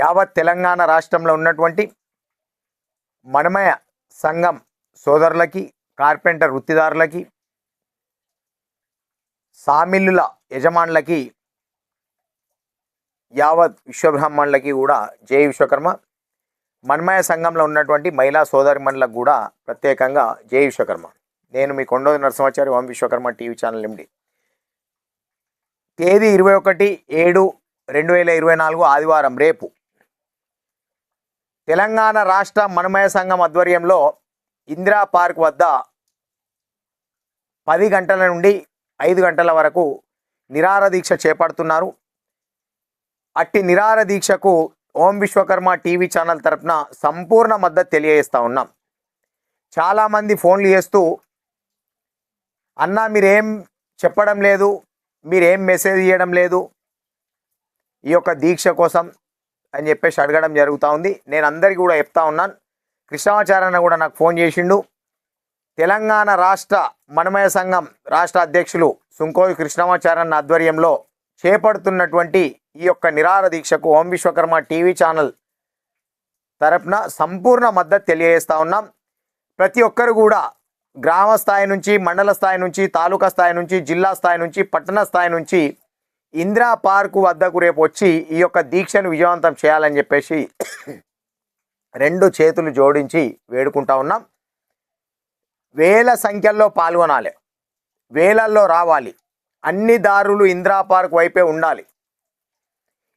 యావత్ తెలంగాణ రాష్ట్రంలో ఉన్నటువంటి మనమయ సంఘం సోదరులకి కార్పెంటర్ వృత్తిదారులకి సామిల్లుల యజమానులకి యావత్ విశ్వబ్రాహ్మణులకి కూడా జై విశ్వకర్మ. మన్మయ సంఘంలో ఉన్నటువంటి మహిళా సోదరిమణులకు కూడా ప్రత్యేకంగా జై విశ్వకర్మ. నేను మీ Kondodi Narasimhachari Om Vishwakarma TV channel MD. తేదీ ఇరవై ఒకటి ఏడు రెండు వేల ఇరవై నాలుగు ఆదివారం రేపు తెలంగాణ రాష్ట్ర మనమయ సంఘం ఆధ్వర్యంలో ఇందిరా పార్క్ వద్ద పది గంటల నుండి ఐదు గంటల వరకు నిరార దీక్ష చేపడుతున్నారు. అట్టి నిరార దీక్షకు ఓం విశ్వకర్మ టీవీ ఛానల్ తరపున సంపూర్ణ మద్దతు తెలియజేస్తూ ఉన్నాం. చాలామంది ఫోన్లు చేస్తూ అన్న మీరేం చెప్పడం లేదు మీరేం మెసేజ్ ఇవ్వడం లేదు ఈ యొక్క దీక్ష కోసం అని చెప్పేసి అడగడం జరుగుతూ ఉంది. నేను అందరికీ కూడా చెప్తా ఉన్నాను. కృష్ణాచార్యన్న కూడా నాకు ఫోన్ చేసిండు. తెలంగాణ రాష్ట్ర మనమయ సంఘం రాష్ట్ర అధ్యక్షులు సుంకోయి కృష్ణమాచార్యన్న ఆధ్వర్యంలో చేపడుతున్నటువంటి ఈ యొక్క నిరార దీక్షకు ఓం విశ్వకర్మ టీవీ ఛానల్ తరపున సంపూర్ణ మద్దతు తెలియజేస్తూ ఉన్నాం. ప్రతి ఒక్కరు కూడా గ్రామ స్థాయి నుంచి మండల స్థాయి నుంచి తాలూకా స్థాయి నుంచి జిల్లా స్థాయి నుంచి పట్టణ స్థాయి నుంచి ఇందిరా పార్కు వద్దకు రేపు వచ్చి ఈ యొక్క దీక్షను విజయవంతం చేయాలని చెప్పేసి రెండు చేతులు జోడించి వేడుకుంటా ఉన్నాం. వేల సంఖ్యల్లో పాల్గొనాలి. వేలల్లో రావాలి. అన్ని దారులు ఇందిరా పార్క్ వైపే ఉండాలి.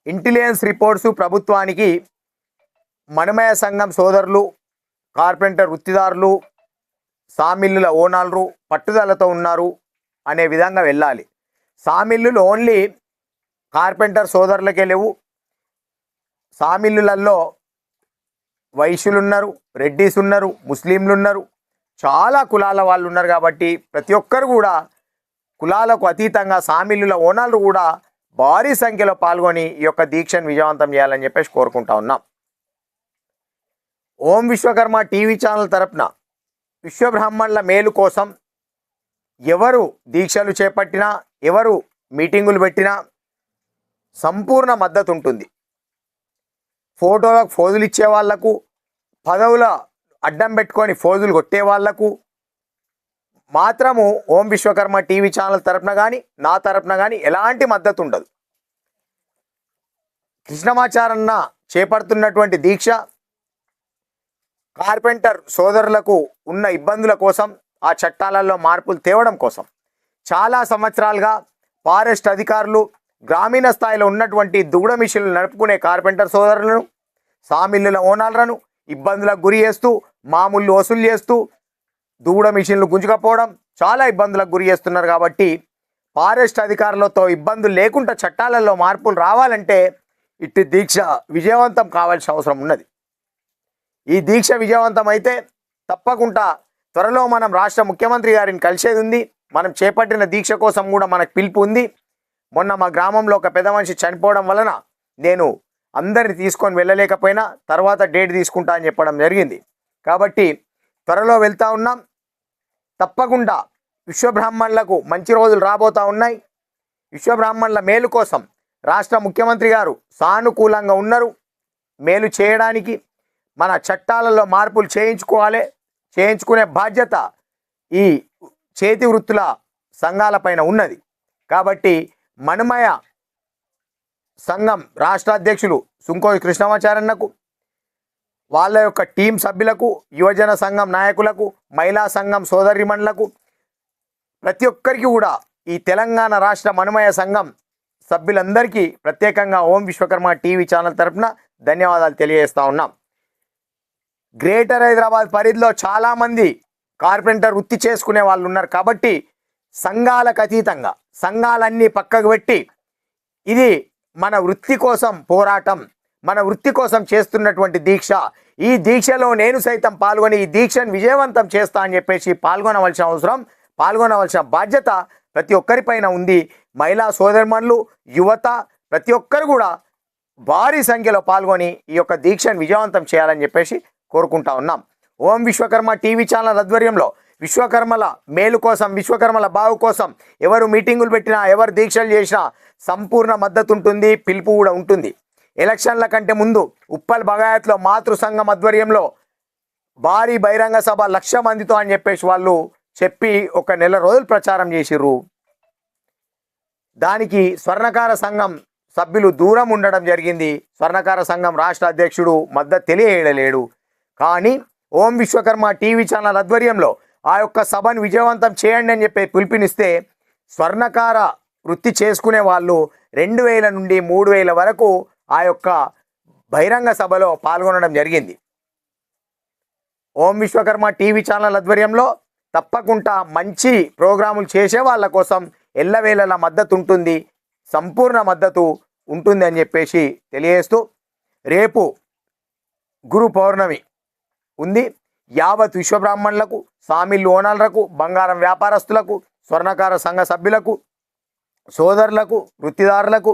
ఇంటెలిజెన్స్ రిపోర్ట్స్ ప్రభుత్వానికి మనమయ సంఘం సోదరులు కార్పెంటర్ వృత్తిదారులు సామిల్లుల ఓనర్లు పట్టుదలతో ఉన్నారు అనే విధంగా వెళ్ళాలి. సామిల్లులు ఓన్లీ కార్పెంటర్ సోదరులకే లేవు సామిల్లులలో వైశ్యులున్నారు రెడ్డిస్ ఉన్నారు ముస్లింలు ఉన్నారు చాలా కులాల వాళ్ళు ఉన్నారు కాబట్టి ప్రతి ఒక్కరు కూడా కులాలకు అతీతంగా సామిల్లుల ఓనర్లు కూడా భారీ సంఖ్యలో పాల్గొని ఈ యొక్క దీక్షను విజయవంతం చేయాలని చెప్పేసి కోరుకుంటా ఉన్నాం. ఓం విశ్వకర్మ టీవీ ఛానల్ తరపున విశ్వబ్రాహ్మణుల మేలు కోసం ఎవరు దీక్షలు చేపట్టినా ఎవరు మీటింగులు పెట్టినా సంపూర్ణ మద్దతు ఉంటుంది ఫోటోలకు ఫోజులు ఇచ్చే వాళ్ళకు పదవుల అడ్డం పెట్టుకొని ఫోజులు కొట్టే వాళ్ళకు మాత్రము ఓం విశ్వకర్మ టీవీ ఛానల్ తరపున కానీ నా తరపున కానీ ఎలాంటి మద్దతు ఉండదు కృష్ణమాచారన్న చేపడుతున్నటువంటి దీక్ష కార్పెంటర్ సోదరులకు ఉన్న ఇబ్బందుల కోసం ఆ చట్టాలలో మార్పులు తేవడం కోసం. చాలా సంవత్సరాలుగా ఫారెస్ట్ అధికారులు గ్రామీణ స్థాయిలో ఉన్నటువంటి దుగుడ మిషన్లు నడుపుకునే కార్పెంటర్ సోదరులను సామిల్లుల ఓనర్లను ఇబ్బందులకు గురి చేస్తూ మామూలు వసూలు చేస్తూ దూడ మిషన్లు గుంజుకపోవడం చాలా ఇబ్బందులకు గురి చేస్తున్నారు కాబట్టి ఫారెస్ట్ అధికారులతో ఇబ్బందులు లేకుండా చట్టాలలో మార్పులు రావాలంటే ఇట్టి దీక్ష విజయవంతం కావాల్సిన అవసరం ఉన్నది. ఈ దీక్ష విజయవంతం అయితే తప్పకుండా త్వరలో మనం రాష్ట్ర ముఖ్యమంత్రి గారిని కలిసేది ఉంది. మనం చేపట్టిన దీక్ష కోసం కూడా మనకు పిలుపు ఉంది. మొన్న మా గ్రామంలో ఒక పెద్ద మనిషి చనిపోవడం వలన నేను అందరిని తీసుకొని వెళ్ళలేకపోయినా తర్వాత డేట్ తీసుకుంటా అని చెప్పడం జరిగింది. కాబట్టి త్వరలో వెళ్తా ఉన్నాం. తప్పకుండా విశ్వబ్రాహ్మణులకు మంచి రోజులు రాబోతా ఉన్నాయి. విశ్వబ్రాహ్మణుల మేలు కోసం రాష్ట్ర ముఖ్యమంత్రి గారు సానుకూలంగా ఉన్నారు. మేలు చేయడానికి మన చట్టాలలో మార్పులు చేయించుకోవాలి. చేయించుకునే బాధ్యత ఈ చేతి వృత్తుల సంఘాలపైన ఉన్నది. కాబట్టి మనమయ సంఘం రాష్ట్ర అధ్యక్షులు సుంకోయి కృష్ణమాచారన్నకు వాళ్ళ యొక్క టీం సభ్యులకు యువజన సంఘం నాయకులకు మహిళా సంఘం సోదరిమణులకు ప్రతి ఒక్కరికి కూడా ఈ తెలంగాణ రాష్ట్ర మనమయ సంఘం సభ్యులందరికీ ప్రత్యేకంగా ఓం విశ్వకర్మ టీవీ ఛానల్ తరపున ధన్యవాదాలు తెలియజేస్తూ ఉన్నాం. గ్రేటర్ హైదరాబాద్ పరిధిలో చాలామంది కార్పెంటర్ వృత్తి చేసుకునే వాళ్ళు ఉన్నారు కాబట్టి సంఘాలకు అతీతంగా సంఘాలన్నీ పక్కకు పెట్టి ఇది మన వృత్తి కోసం పోరాటం మన వృత్తి కోసం చేస్తున్నటువంటి దీక్ష. ఈ దీక్షలో నేను సైతం పాల్గొని ఈ దీక్షను విజయవంతం చేస్తా అని చెప్పేసి పాల్గొనవలసిన అవసరం పాల్గొనవలసిన బాధ్యత ప్రతి ఒక్కరిపైన ఉంది. మహిళా సోదరిమణులు యువత ప్రతి ఒక్కరు కూడా భారీ సంఖ్యలో పాల్గొని ఈ యొక్క దీక్షను విజయవంతం చేయాలని చెప్పేసి కోరుకుంటా ఉన్నాం. ఓం విశ్వకర్మ టీవీ ఛానల్ ఆధ్వర్యంలో విశ్వకర్మల మేలు కోసం విశ్వకర్మల బావు కోసం ఎవరు మీటింగులు పెట్టినా ఎవరు దీక్షలు చేసినా సంపూర్ణ మద్దతు ఉంటుంది పిలుపు కూడా ఉంటుంది. ఎలక్షన్ల కంటే ముందు ఉప్పల్ బగాయత్లో మాతృ సంఘం ఆధ్వర్యంలో భారీ బహిరంగ సభ లక్ష మందితో అని చెప్పేసి వాళ్ళు చెప్పి ఒక నెల రోజులు ప్రచారం చేసిర్రు. దానికి స్వర్ణకార సంఘం సభ్యులు దూరం ఉండడం జరిగింది. స్వర్ణకార సంఘం రాష్ట్ర అధ్యక్షుడు మద్దతు తెలియలేడు కానీ ఓం విశ్వకర్మ టీవీ ఛానల్ ఆధ్వర్యంలో ఆ యొక్క సభను విజయవంతం చేయండి అని చెప్పి పిలుపునిస్తే స్వర్ణకార వృత్తి చేసుకునే వాళ్ళు రెండు వేల నుండి మూడు వేల వరకు ఆ యొక్క బహిరంగ సభలో పాల్గొనడం జరిగింది. ఓం విశ్వకర్మ టీవీ ఛానల్ ఆధ్వర్యంలో తప్పకుండా మంచి ప్రోగ్రాములు చేసే వాళ్ళ కోసం ఎల్లవేళలా మద్దతు ఉంటుంది సంపూర్ణ మద్దతు ఉంటుంది అని చెప్పేసి తెలియజేస్తూ రేపు గురు పౌర్ణమి ఉంది. యావత్ విశ్వబ్రాహ్మణులకు సామిల్లు ఓనర్లకు బంగారం వ్యాపారస్తులకు స్వర్ణకార సంఘ సభ్యులకు సోదరులకు వృత్తిదారులకు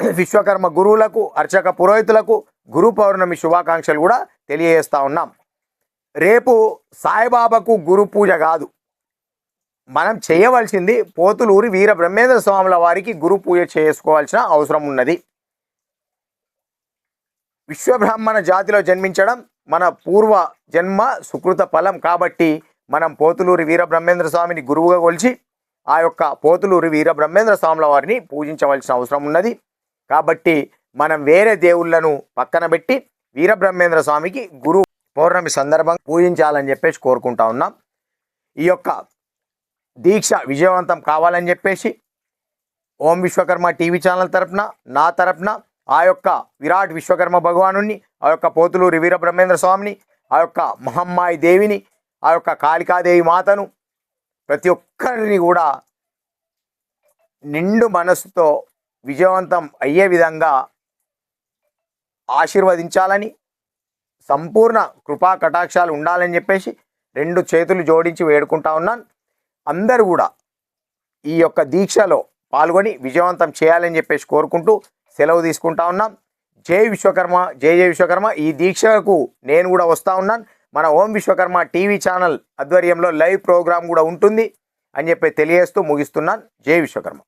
విశ్వకర్మ గురువులకు అర్చక పురోహితులకు గురు పౌర్ణమి శుభాకాంక్షలు కూడా తెలియజేస్తా ఉన్నాం. రేపు సాయిబాబాకు గురు పూజ కాదు. మనం చేయవలసింది పోతులూరి వీర బ్రహ్మేంద్ర స్వాముల వారికి గురు పూజ చేసుకోవాల్సిన అవసరం ఉన్నది. విశ్వబ్రాహ్మణ జాతిలో జన్మించడం మన పూర్వ జన్మ సుకృత ఫలం కాబట్టి మనం పోతులూరి వీరబ్రహ్మేంద్ర స్వామిని గురువుగా కొలిచి ఆ యొక్క పోతులూరి వీర బ్రహ్మేంద్ర స్వాముల వారిని పూజించవలసిన అవసరం ఉన్నది. కాబట్టి మనం వేరే దేవుళ్ళను పక్కన పెట్టి వీరబ్రహ్మేంద్ర స్వామికి గురు పౌర్ణమి సందర్భంగా పూజించాలని చెప్పేసి కోరుకుంటా ఉన్నాం. ఈ యొక్క దీక్ష విజయవంతం కావాలని చెప్పేసి ఓం విశ్వకర్మ టీవీ ఛానల్ తరపున నా తరపున ఆ యొక్క విరాట్ విశ్వకర్మ భగవాను ఆ యొక్క పోతులూరి వీర బ్రహ్మేంద్ర స్వామిని ఆ యొక్క మహమ్మాయి దేవిని ఆ యొక్క కాళికాదేవి మాతను ప్రతి ఒక్కరిని కూడా నిండు మనసుతో విజయవంతం అయ్యే విధంగా ఆశీర్వదించాలని సంపూర్ణ కృపా కటాక్షాలు ఉండాలని చెప్పేసి రెండు చేతులు జోడించి వేడుకుంటా ఉన్నాను. అందరూ కూడా ఈ యొక్క దీక్షలో పాల్గొని విజయవంతం చేయాలని చెప్పేసి కోరుకుంటూ సెలవు తీసుకుంటా ఉన్నాం. జై విశ్వకర్మ జై జై విశ్వకర్మ. ఈ దీక్షకు నేను కూడా వస్తూ ఉన్నాను. మన ఓం విశ్వకర్మ టీవీ ఛానల్ ఆధ్వర్యంలో లైవ్ ప్రోగ్రామ్ కూడా ఉంటుంది అని చెప్పి తెలియజేస్తూ ముగిస్తున్నాను. జై విశ్వకర్మ.